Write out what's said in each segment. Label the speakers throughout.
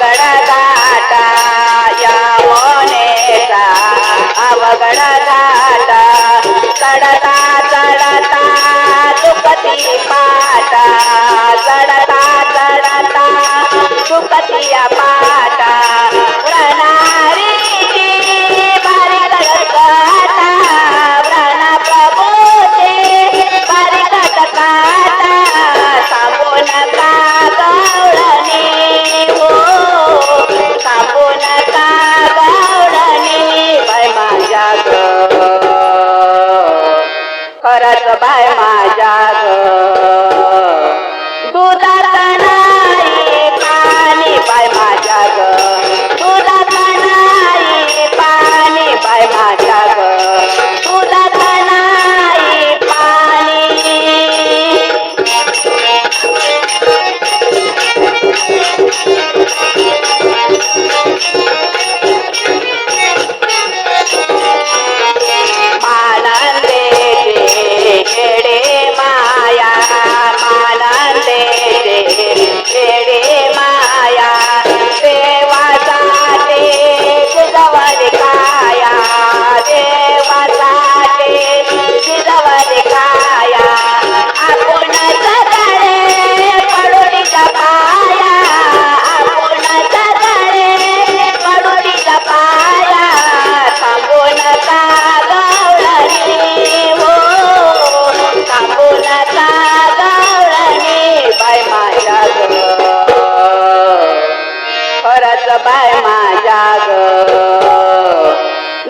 Speaker 1: अवघडदाता या मोनेचा अवघडदाता चढता चढता दुपती पाता चढता चढता दुपती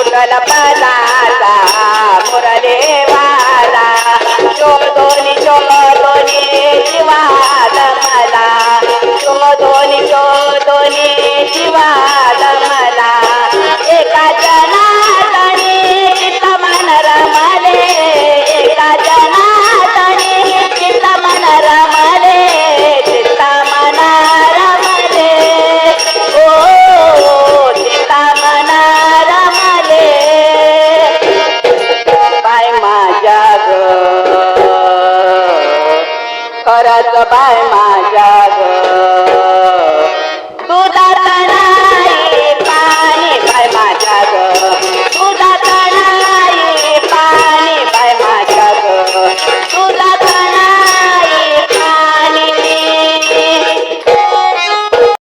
Speaker 1: मुरल पदाचा मुरले वाला. चोर दोन चोर खरंच बाय माझ्या ग